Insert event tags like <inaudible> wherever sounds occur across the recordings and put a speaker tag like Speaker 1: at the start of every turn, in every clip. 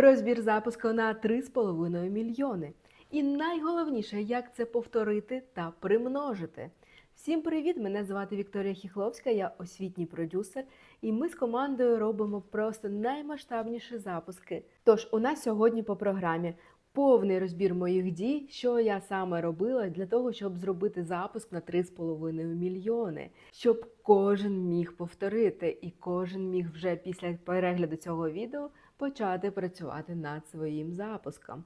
Speaker 1: розбір запуску на 3,5 мільйони. І найголовніше, як це повторити та примножити. Всім привіт! Мене звати Вікторія Хіхловська, я освітній продюсер, і ми з командою робимо просто наймасштабніші запуски. Тож у нас сьогодні по програмі повний розбір моїх дій, що я саме робила для того, щоб зробити запуск на 3,5 мільйони, щоб кожен міг повторити, і кожен міг вже після перегляду цього відео почати працювати над своїм запуском.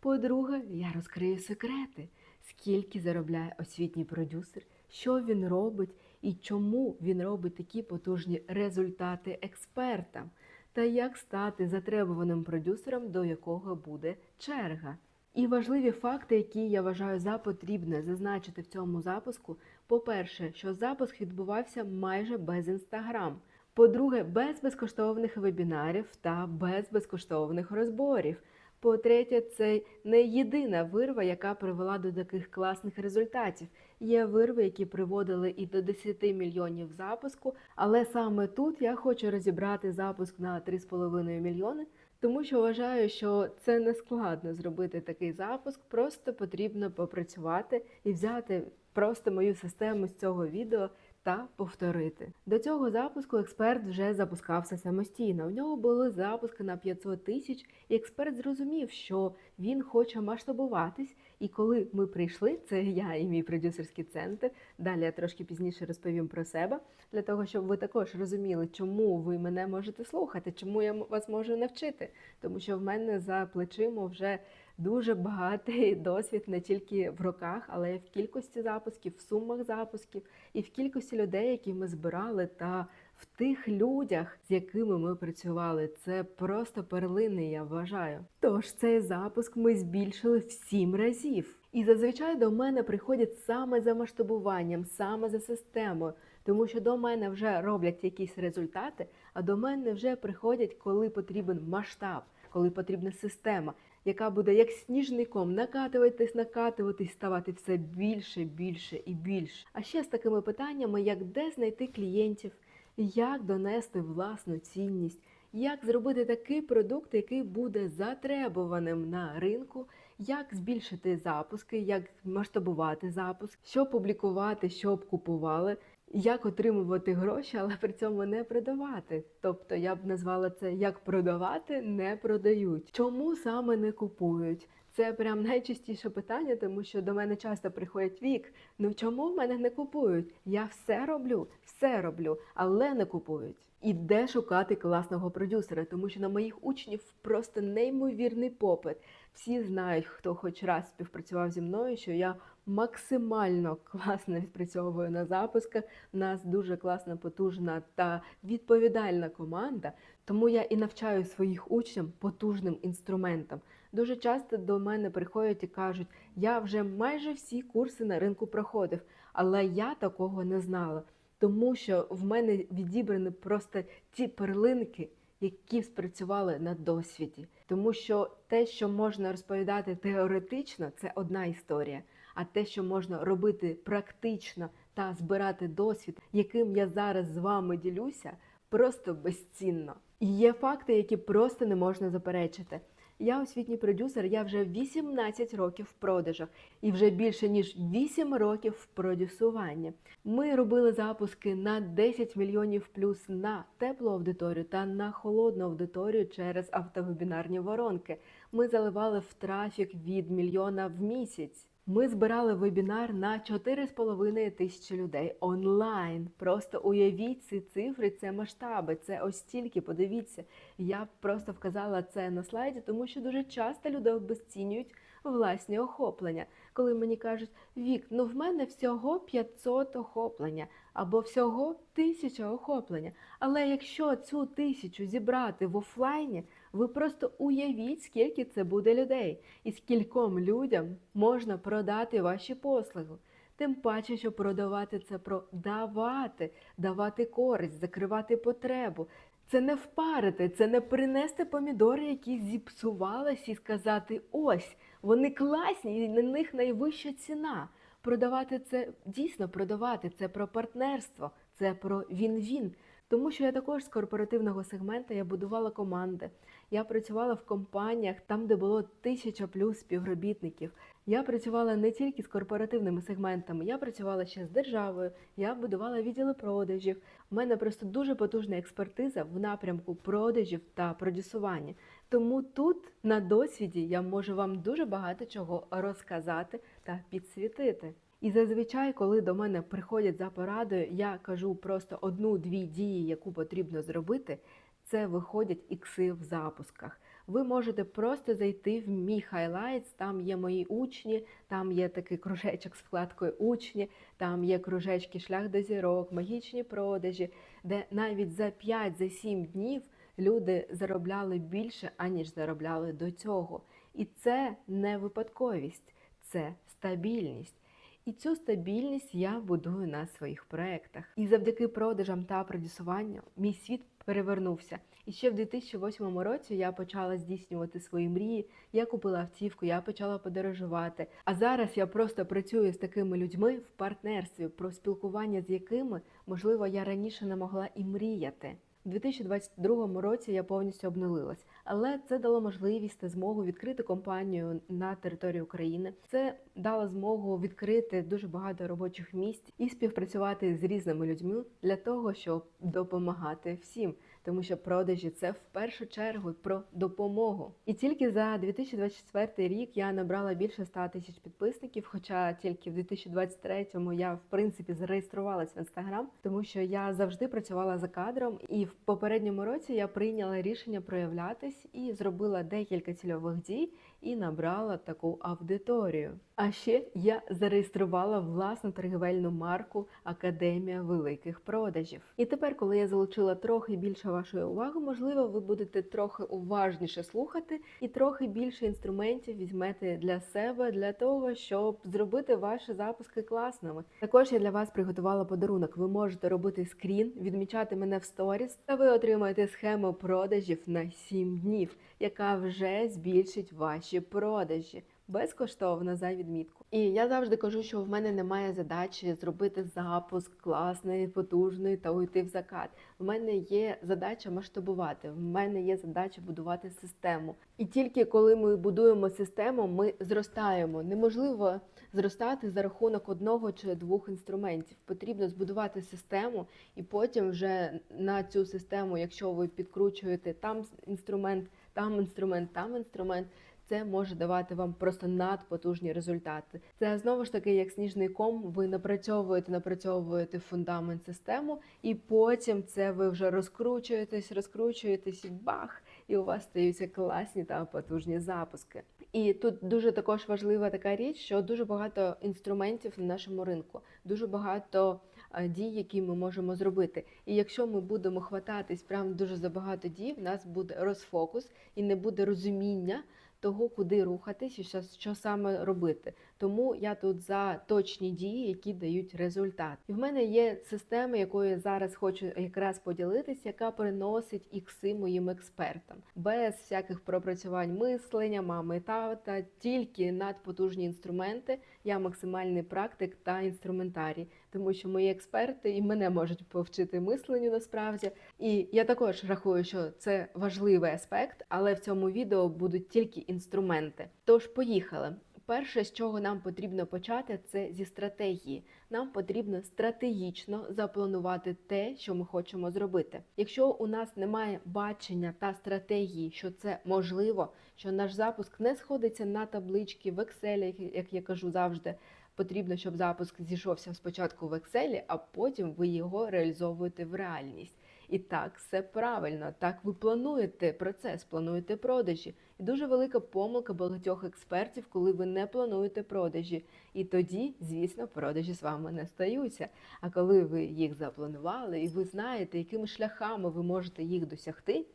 Speaker 1: По-друге, я розкрию секрети, скільки заробляє освітній продюсер, що він робить і чому він робить такі потужні результати експертам, та як стати затребуваним продюсером, до якого буде черга. І важливі факти, які я вважаю за потрібне зазначити в цьому запуску. По-перше, що запуск відбувався майже без інстаграм. По-друге, без безкоштовних вебінарів та без безкоштовних розборів. По-третє, це не єдина вирва, яка привела до таких класних результатів. Є вирви, які приводили і до 10 мільйонів запуску. Але саме тут я хочу розібрати запуск на 3,5 мільйони, тому що вважаю, що це не складно зробити такий запуск. Просто потрібно попрацювати і взяти просто мою систему з цього відео та повторити. До цього запуску експерт вже запускався самостійно. У нього були запуски на 500 тисяч, і експерт зрозумів, що він хоче масштабуватись. І коли ми прийшли, це я і мій продюсерський центр. Далі я трошки пізніше розповім про себе, для того, щоб ви також розуміли, чому ви мене можете слухати, чому я вас можу навчити. Тому що в мене за плечима вже дуже багатий <laughs> досвід не тільки в роках, але й в кількості запусків, в сумах запусків і в кількості людей, які ми збирали, та в тих людях, з якими ми працювали. Це просто перлини, я вважаю. Тож цей запуск ми збільшили в сім разів. І зазвичай до мене приходять саме за масштабуванням, саме за системою, тому що до мене вже роблять якісь результати, а до мене вже приходять, коли потрібен масштаб, коли потрібна система яка буде як сніжний ком накатуватись, накатуватись, ставати все більше, більше і більше. А ще з такими питаннями, як де знайти клієнтів, як донести власну цінність, як зробити такий продукт, який буде затребуваним на ринку, як збільшити запуски, як масштабувати запуск, що публікувати, щоб купували. Як отримувати гроші, але при цьому не продавати. Тобто я б назвала це як продавати, не продають. Чому саме не купують? Це прям найчастіше питання, тому що до мене часто приходять вік. Ну чому в мене не купують? Я все роблю, все роблю, але не купують. І де шукати класного продюсера, тому що на моїх учнів просто неймовірний попит. Всі знають, хто хоч раз співпрацював зі мною, що я максимально класно відпрацьовую на запусках. У нас дуже класна, потужна та відповідальна команда. Тому я і навчаю своїх учнів потужним інструментам. Дуже часто до мене приходять і кажуть, я вже майже всі курси на ринку проходив, але я такого не знала, тому що в мене відібрані просто ті перлинки, які спрацювали на досвіді. Тому що те, що можна розповідати теоретично, це одна історія. А те, що можна робити практично та збирати досвід, яким я зараз з вами ділюся, просто безцінно. І є факти, які просто не можна заперечити. Я освітній продюсер, я вже 18 років в продажах і вже більше ніж 8 років в продюсуванні. Ми робили запуски на 10 мільйонів плюс на теплу аудиторію та на холодну аудиторію через автовебінарні воронки. Ми заливали в трафік від мільйона в місяць. Ми збирали вебінар на 4,5 тисячі людей онлайн. Просто уявіть ці цифри, це масштаби, це ось стільки. Подивіться, я просто вказала це на слайді, тому що дуже часто люди обезцінюють власні охоплення. Коли мені кажуть, вік, ну в мене всього 500 охоплення або всього 1000 охоплення. Але якщо цю тисячу зібрати в офлайні, ви просто уявіть, скільки це буде людей, і скільком людям можна продати ваші послуги. Тим паче, що продавати це продавати, давати давати користь, закривати потребу. Це не впарити, це не принести помідори, які зіпсувались, і сказати: ось вони класні, і на них найвища ціна. Продавати це дійсно продавати, це про партнерство, це про він-він. Тому що я також з корпоративного сегменту я будувала команди. Я працювала в компаніях там, де було тисяча плюс співробітників. Я працювала не тільки з корпоративними сегментами, я працювала ще з державою, я будувала відділи продажів. У мене просто дуже потужна експертиза в напрямку продажів та продюсування. Тому тут на досвіді я можу вам дуже багато чого розказати та підсвітити. І зазвичай, коли до мене приходять за порадою, я кажу просто одну-дві дії, яку потрібно зробити. Це виходять ікси в запусках. Ви можете просто зайти в мій highlights, там є мої учні, там є такий кружечок з вкладкою учні, там є кружечки шлях до зірок, магічні продажі, де навіть за 5-7 днів люди заробляли більше, аніж заробляли до цього. І це не випадковість, це стабільність. І цю стабільність я будую на своїх проєктах. І завдяки продажам та продюсуванню мій світ перевернувся. І ще в 2008 році я почала здійснювати свої мрії. Я купила автівку, я почала подорожувати. А зараз я просто працюю з такими людьми в партнерстві, про спілкування з якими, можливо, я раніше не могла і мріяти. У 2022 році я повністю обнулилась, але це дало можливість та змогу відкрити компанію на території України. Це дало змогу відкрити дуже багато робочих місць і співпрацювати з різними людьми для того, щоб допомагати всім. Тому що продажі це в першу чергу про допомогу. І тільки за 2024 рік я набрала більше 100 тисяч підписників. Хоча тільки в 2023-му я в принципі зареєструвалась в інстаграм, тому що я завжди працювала за кадром, і в попередньому році я прийняла рішення проявлятись і зробила декілька цільових дій і набрала таку аудиторію. А ще я зареєструвала власну торгівельну марку Академія великих продажів. І тепер, коли я залучила трохи більше вашої уваги, можливо, ви будете трохи уважніше слухати і трохи більше інструментів візьмете для себе для того, щоб зробити ваші запуски класними. Також я для вас приготувала подарунок. Ви можете робити скрін, відмічати мене в сторіс, та ви отримаєте схему продажів на 7 днів, яка вже збільшить ваші продажі. Безкоштовно за відмітку. І я завжди кажу, що в мене немає задачі зробити запуск класний, потужний та уйти в закат. В мене є задача масштабувати. В мене є задача будувати систему. І тільки коли ми будуємо систему, ми зростаємо. Неможливо зростати за рахунок одного чи двох інструментів. Потрібно збудувати систему, і потім вже на цю систему, якщо ви підкручуєте там інструмент, там інструмент, там інструмент. Це може давати вам просто надпотужні результати. Це знову ж таки, як сніжний ком, ви напрацьовуєте, напрацьовуєте фундамент систему, і потім це ви вже розкручуєтесь, розкручуєтесь і бах, і у вас стаються класні та потужні запуски. І тут дуже також важлива така річ, що дуже багато інструментів на нашому ринку, дуже багато дій, які ми можемо зробити. І якщо ми будемо хвататись прям дуже за багато дій, в нас буде розфокус і не буде розуміння того, куди рухатись і що, що саме робити. Тому я тут за точні дії, які дають результат. І в мене є система, якою я зараз хочу якраз поділитись, яка приносить ікси моїм експертам, без всяких пропрацювань мислення, мами тата, тільки надпотужні інструменти. Я максимальний практик та інструментарій, тому що мої експерти і мене можуть повчити мисленню насправді. І я також рахую, що це важливий аспект, але в цьому відео будуть тільки інструменти. Тож поїхали. Перше, з чого нам потрібно почати, це зі стратегії. Нам потрібно стратегічно запланувати те, що ми хочемо зробити. Якщо у нас немає бачення та стратегії, що це можливо, що наш запуск не сходиться на таблички в Excel, як я кажу завжди. Потрібно, щоб запуск зійшовся спочатку в Excel, а потім ви його реалізовуєте в реальність. І так, все правильно. Так ви плануєте процес, плануєте продажі. І дуже велика помилка багатьох експертів, коли ви не плануєте продажі. І тоді, звісно, продажі з вами не стаються. А коли ви їх запланували, і ви знаєте, якими шляхами ви можете їх досягти.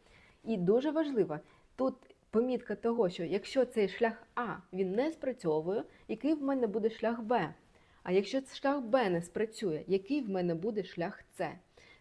Speaker 1: І дуже важливо, тут помітка того, що якщо цей шлях А він не спрацьовує, який в мене буде шлях Б? А якщо шлях Б не спрацює, який в мене буде шлях С?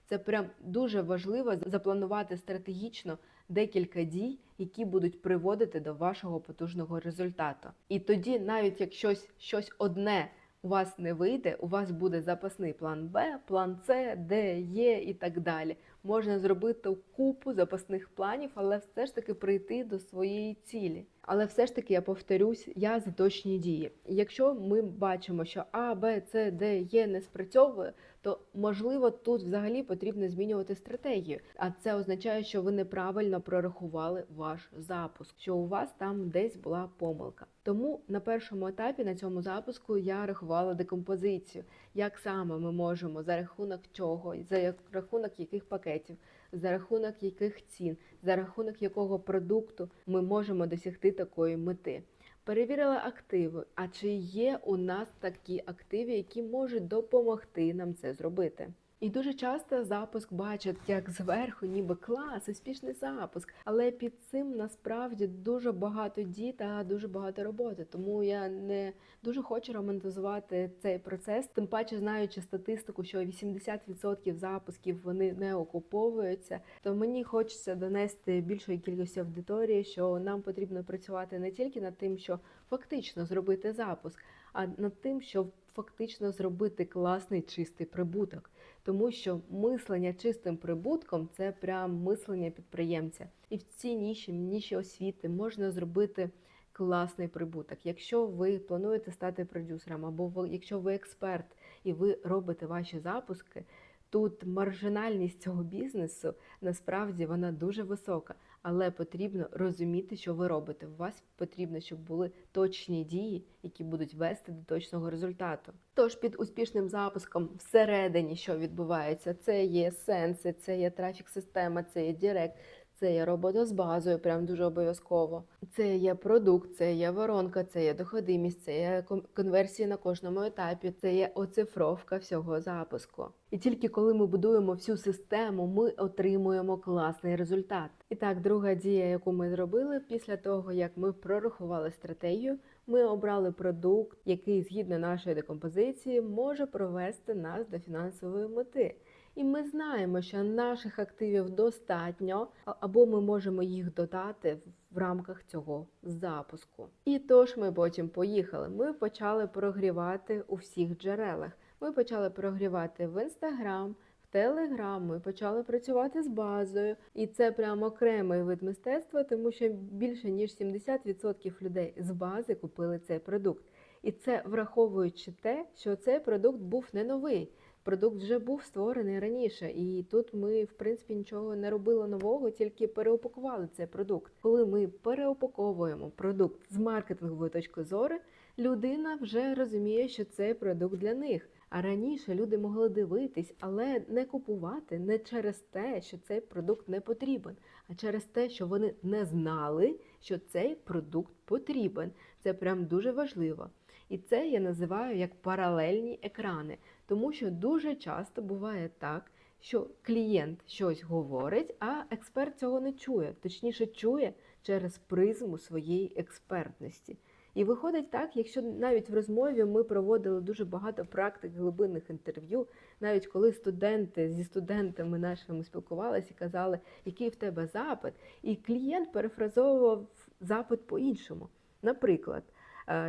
Speaker 1: Це прям дуже важливо запланувати стратегічно декілька дій, які будуть приводити до вашого потужного результату. І тоді, навіть як щось, одне у вас не вийде, у вас буде запасний план Б, план С, Д, Є і так далі. Можна зробити купу запасних планів, але все ж таки прийти до своєї цілі. Але все ж таки я повторюсь, я за точні дії. Якщо ми бачимо, що А, Б, С, Д, Є не спрацьовує, то можливо тут взагалі потрібно змінювати стратегію. А це означає, що ви неправильно прорахували ваш запуск, що у вас там десь була помилка. Тому на першому етапі на цьому запуску я рахувала декомпозицію, як саме ми можемо за рахунок чого, за рахунок яких пакетів, за рахунок яких цін, за рахунок якого продукту ми можемо досягти такої мети. Перевірила активи. А чи є у нас такі активи, які можуть допомогти нам це зробити? І дуже часто запуск бачать як зверху, ніби клас, успішний запуск. Але під цим насправді дуже багато дій та дуже багато роботи. Тому я не дуже хочу романтизувати цей процес. Тим паче, знаючи статистику, що 80% запусків вони не окуповуються, то мені хочеться донести більшої кількості аудиторії, що нам потрібно працювати не тільки над тим, що фактично зробити запуск, а над тим, що фактично зробити класний чистий прибуток. Тому що мислення чистим прибутком це прям мислення підприємця. І в цій ніші, ніші освіти можна зробити класний прибуток. Якщо ви плануєте стати продюсером, або ви, якщо ви експерт і ви робите ваші запуски, тут маржинальність цього бізнесу насправді вона дуже висока, але потрібно розуміти, що ви робите. У вас потрібно, щоб були точні дії, які будуть вести до точного результату. Тож під успішним запуском всередині, що відбувається, це є сенси, це є трафік система, це є Директ, це є робота з базою, прям дуже обов'язково. Це є продукт, це є воронка, це є доходимість, це є кон- конверсії на кожному етапі, це є оцифровка всього запуску. І тільки коли ми будуємо всю систему, ми отримуємо класний результат. І так, друга дія, яку ми зробили після того, як ми прорахували стратегію, ми обрали продукт, який згідно нашої декомпозиції може провести нас до фінансової мети. І ми знаємо, що наших активів достатньо, або ми можемо їх додати в рамках цього запуску. І тож ми потім поїхали. Ми почали прогрівати у всіх джерелах. Ми почали прогрівати в інстаграм, телеграм. Ми почали працювати з базою, і це прямо окремий вид мистецтва, тому що більше ніж 70% людей з бази купили цей продукт. І це враховуючи те, що цей продукт був не новий. Продукт вже був створений раніше, і тут ми, в принципі, нічого не робили нового, тільки переупакували цей продукт. Коли ми переупаковуємо продукт з маркетингової точки зору, людина вже розуміє, що цей продукт для них. А раніше люди могли дивитись, але не купувати не через те, що цей продукт не потрібен, а через те, що вони не знали, що цей продукт потрібен. Це прям дуже важливо. І це я називаю як паралельні екрани, тому що дуже часто буває так, що клієнт щось говорить, а експерт цього не чує, точніше чує через призму своєї експертності. І виходить так, якщо навіть в розмові ми проводили дуже багато практик глибинних інтерв'ю, навіть коли студенти зі студентами нашими спілкувалися і казали, який в тебе запит, і клієнт перефразовував запит по-іншому. Наприклад,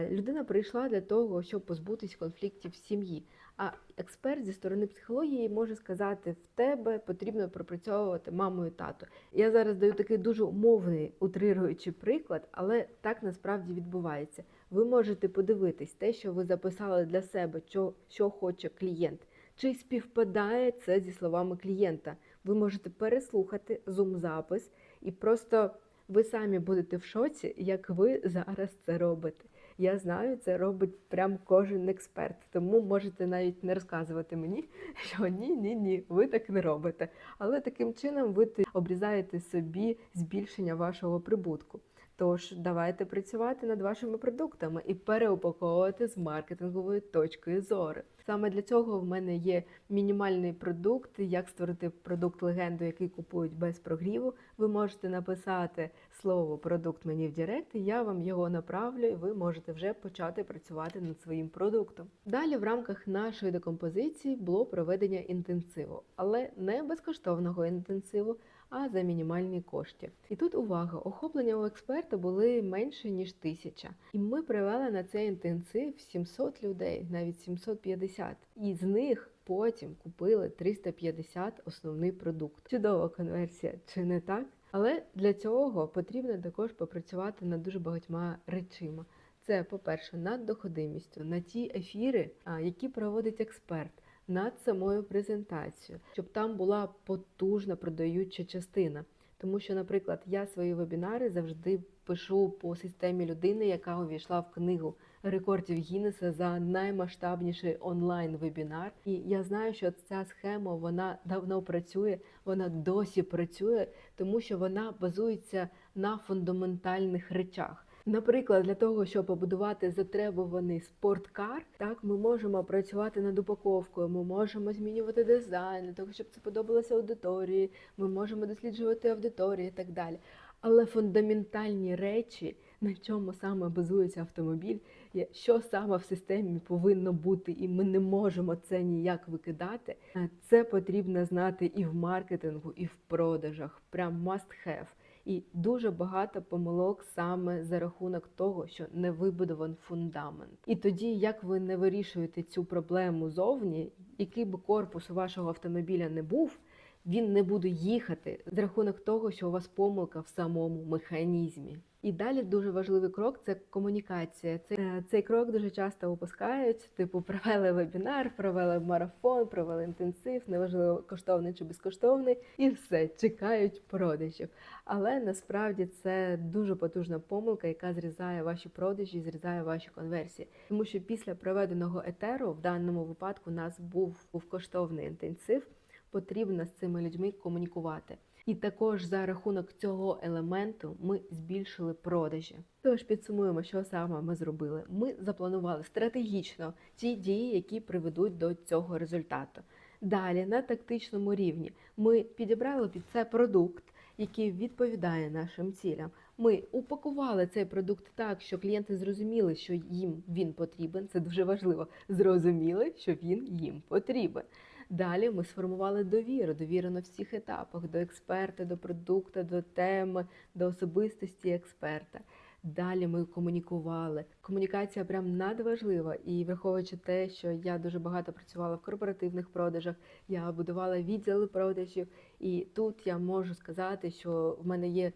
Speaker 1: людина прийшла для того, щоб позбутись конфліктів в сім'ї. А експерт зі сторони психології може сказати, в тебе потрібно пропрацьовувати маму і тато. Я зараз даю такий дуже умовний утрируючий приклад, але так насправді відбувається. Ви можете подивитись те, що ви записали для себе, що, що хоче клієнт. Чи співпадає це зі словами клієнта? Ви можете переслухати зум-запис і просто ви самі будете в шоці, як ви зараз це робите. Я знаю, це робить прям кожен експерт. Тому можете навіть не розказувати мені, <laughs> що ні, ні, ні, ви так не робите. Але таким чином ви обрізаєте собі збільшення вашого прибутку. Тож давайте працювати над вашими продуктами і переупаковувати з маркетингової точки зору. Саме для цього в мене є мінімальний продукт, як створити продукт легенду, який купують без прогріву. Ви можете написати слово продукт мені в Директ, я вам його направлю, і ви можете вже почати працювати над своїм продуктом. Далі в рамках нашої декомпозиції було проведення інтенсиву, але не безкоштовного інтенсиву, а за мінімальні кошти. І тут увага, охоплення у експерта були менше ніж тисяча. І ми привели на цей інтенсив 700 людей, навіть 750. І з них потім купили 350 основний продукт. Чудова конверсія, чи не так? Але для цього потрібно також попрацювати над дуже багатьма речима. Це, по-перше, над доходимістю, на ті ефіри, які проводить експерт, над самою презентацією, щоб там була потужна продаюча частина. Тому що, наприклад, я свої вебінари завжди пишу по системі людини, яка увійшла в книгу рекордів Гіннеса за наймасштабніший онлайн-вебінар. І я знаю, що ця схема вона давно працює, вона досі працює, тому що вона базується на фундаментальних речах. Наприклад, для того, щоб побудувати затребуваний спорткар, так ми можемо працювати над упаковкою, ми можемо змінювати дизайн, для того, щоб це подобалося аудиторії, ми можемо досліджувати аудиторію і так далі. Але фундаментальні речі, на чому саме базується автомобіль, що саме в системі повинно бути, і ми не можемо це ніяк викидати. е, Це потрібно знати і в маркетингу, і в продажах. Прям must have. І дуже багато помилок саме за рахунок того, що не вибудований фундамент. І тоді, як ви не вирішуєте цю проблему зовні, який би корпус вашого автомобіля не був, він не буде їхати з рахунок того, що у вас помилка в самому механізмі. І далі дуже важливий крок це комунікація. Цей, е, цей крок дуже часто опускають. Типу, <laughs> провели вебінар, провели марафон, провели інтенсив, неважливо коштовний чи безкоштовний, і все чекають продажів. Але насправді це дуже потужна помилка, яка зрізає ваші продажі, зрізає ваші конверсії. Тому що після проведеного етеру, в даному випадку, у нас був, був коштовний інтенсив, потрібно з цими людьми комунікувати. І також за рахунок цього елементу ми збільшили продажі. Тож підсумуємо, що саме ми зробили. Ми запланували стратегічно ті дії, які приведуть до цього результату. Далі на тактичному рівні ми підібрали під це продукт, який відповідає нашим цілям. Ми упакували цей продукт так, що клієнти зрозуміли, що їм він потрібен. Це дуже важливо. Зрозуміли, що він їм потрібен. Далі ми сформували довіру, довіру на всіх етапах: до експерта, до продукту, до теми, до особистості експерта. Далі ми комунікували. Комунікація прям надважлива. І враховуючи те, що я дуже багато працювала в корпоративних продажах, я будувала відділи продажів, і тут я можу сказати, що в мене є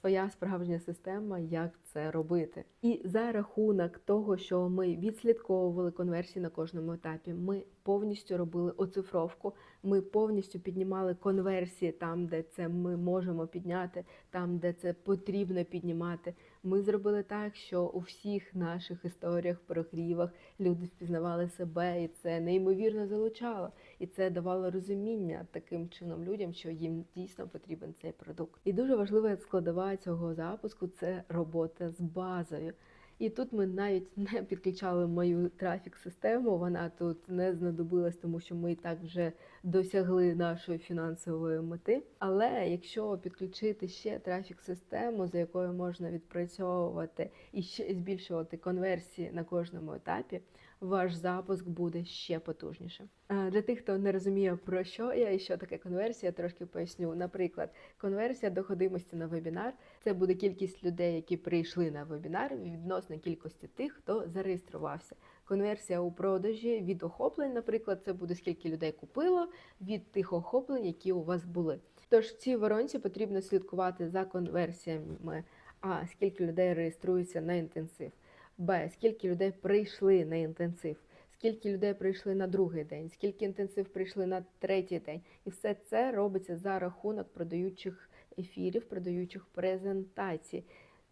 Speaker 1: своя справжня система, як це робити. І за рахунок того, що ми відслідковували конверсії на кожному етапі, ми повністю робили оцифровку, ми повністю піднімали конверсії там, де це ми можемо підняти, там, де це потрібно піднімати. Ми зробили так, що у всіх наших історіях, прогрівах люди впізнавали себе, і це неймовірно залучало. І це давало розуміння таким чином людям, що їм дійсно потрібен цей продукт. І дуже важлива складова цього запуску це робота з базою. І тут ми навіть <laughs> не підключали мою трафік-систему, вона тут не знадобилась, тому що ми і так вже досягли нашої фінансової мети. Але якщо підключити ще трафік-систему, за якою можна відпрацьовувати і ще збільшувати конверсії на кожному етапі, ваш запуск буде ще потужніше. Е, Для тих, хто не розуміє про що я і що таке конверсія, трошки поясню. Наприклад, конверсія доходимості на вебінар це буде кількість людей, які прийшли на вебінар відносно кількості тих, хто зареєструвався. Конверсія у продажі від охоплень, наприклад, це буде скільки людей купило від тих охоплень, які у вас були. Тож в цій воронці потрібно слідкувати за конверсіями. А скільки людей реєструється на інтенсив? Б. Скільки людей прийшли на інтенсив? Скільки людей прийшли на другий день, скільки інтенсив прийшли на третій день, і все це робиться за рахунок продаючих ефірів, продаючих презентацій.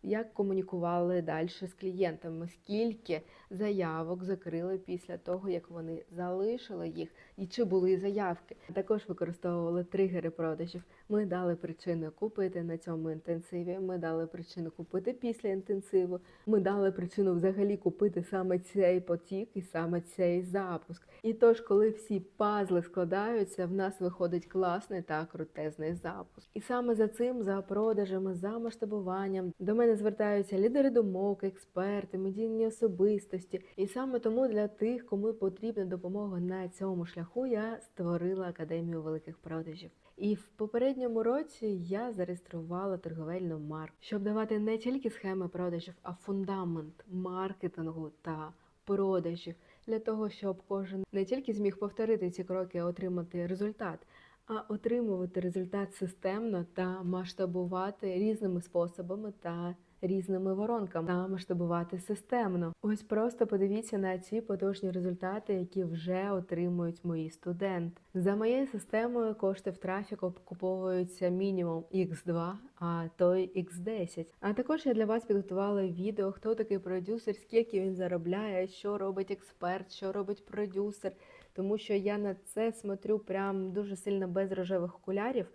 Speaker 1: Як комунікували далі з клієнтами, скільки заявок закрили після того, як вони залишили їх, і чи були заявки. Також використовували тригери продажів. Ми дали причини купити на цьому інтенсиві. Ми дали причину купити після інтенсиву. Ми дали причину взагалі купити саме цей потік і саме цей запуск. І тож, коли всі пазли складаються, в нас виходить класний та крутезний запуск. І саме за цим, за продажами, за масштабуванням, до мене звертаються лідери думок, експерти, медійні особистості. І саме тому для тих, кому потрібна допомога на цьому шляху, я створила академію великих продажів. І в попередньому році я зареєструвала торговельну марку, щоб давати не тільки схеми продажів, а фундамент маркетингу та продажів для того, щоб кожен не тільки зміг повторити ці кроки, а отримати результат, а отримувати результат системно та масштабувати різними способами та різними воронками та масштабувати системно. Ось просто подивіться на ці потужні результати, які вже отримують мої студенти. За моєю системою кошти в трафіку куповуються мінімум x2, а то й x10. А також я для вас підготувала відео, хто такий продюсер, скільки він заробляє, що робить експерт, що робить продюсер. Тому що я на це смотрю прям дуже сильно без рожевих окулярів.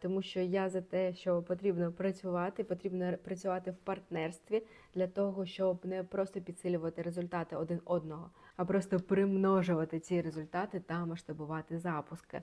Speaker 1: Тому що я за те, що потрібно працювати, потрібно працювати в партнерстві для того, щоб не просто підсилювати результати один одного, а просто примножувати ці результати та масштабувати запуски.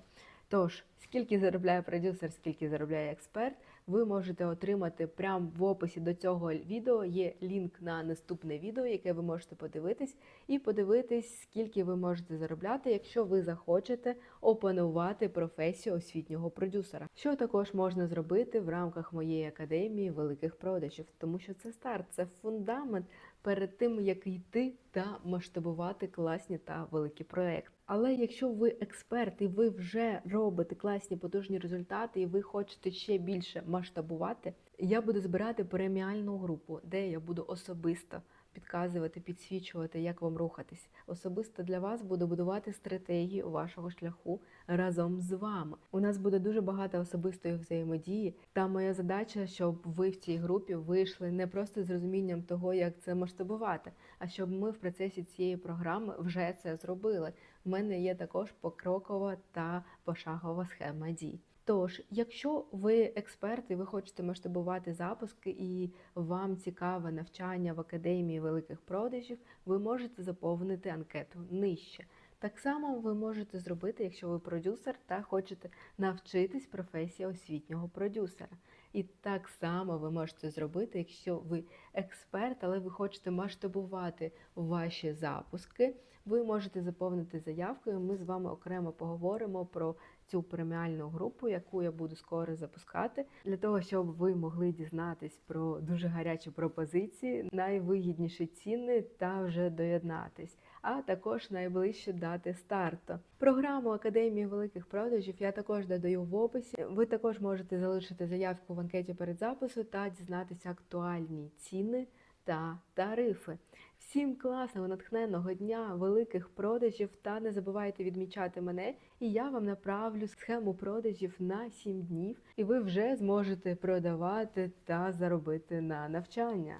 Speaker 1: Тож, скільки заробляє продюсер, скільки заробляє експерт, ви можете отримати прямо в описі до цього відео. Є лінк на наступне відео, яке ви можете подивитись, і подивитись, скільки ви можете заробляти, якщо ви захочете опанувати професію освітнього продюсера. Що також можна зробити в рамках моєї академії великих продажів, тому що це старт, це фундамент перед тим, як йти та масштабувати класні та великі проекти. Але якщо ви експерт і ви вже робите класні потужні результати, і ви хочете ще більше масштабувати, я буду збирати преміальну групу, де я буду особисто підказувати, підсвічувати, як вам рухатись. Особисто для вас буду будувати стратегію вашого шляху разом з вами. У нас буде дуже багато особистої взаємодії. Та моя задача, щоб ви в цій групі вийшли не просто з розумінням того, як це масштабувати, а щоб ми в процесі цієї програми вже це зробили. У мене є також покрокова та пошагова схема дій. Тож, якщо ви експерт і ви хочете масштабувати запуски, і вам цікаве навчання в академії великих продажів, ви можете заповнити анкету нижче. Так само ви можете зробити, якщо ви продюсер та хочете навчитись професії освітнього продюсера. І так само ви можете зробити, якщо ви експерт, але ви хочете масштабувати ваші запуски. Ви можете заповнити заявку, і ми з вами окремо поговоримо про цю преміальну групу, яку я буду скоро запускати, для того, щоб ви могли дізнатись про дуже гарячі пропозиції, найвигідніші ціни та вже доєднатись. А також найближчі дати старту. Програму Академії великих продажів я також додаю в описі. Ви також можете залишити заявку в анкеті перед запису та дізнатися актуальні ціни та тарифи. Всім класного, натхненного дня, великих продажів та не забувайте відмічати мене, і я вам направлю схему продажів на 7 днів, і ви вже зможете продавати та заробити на навчання.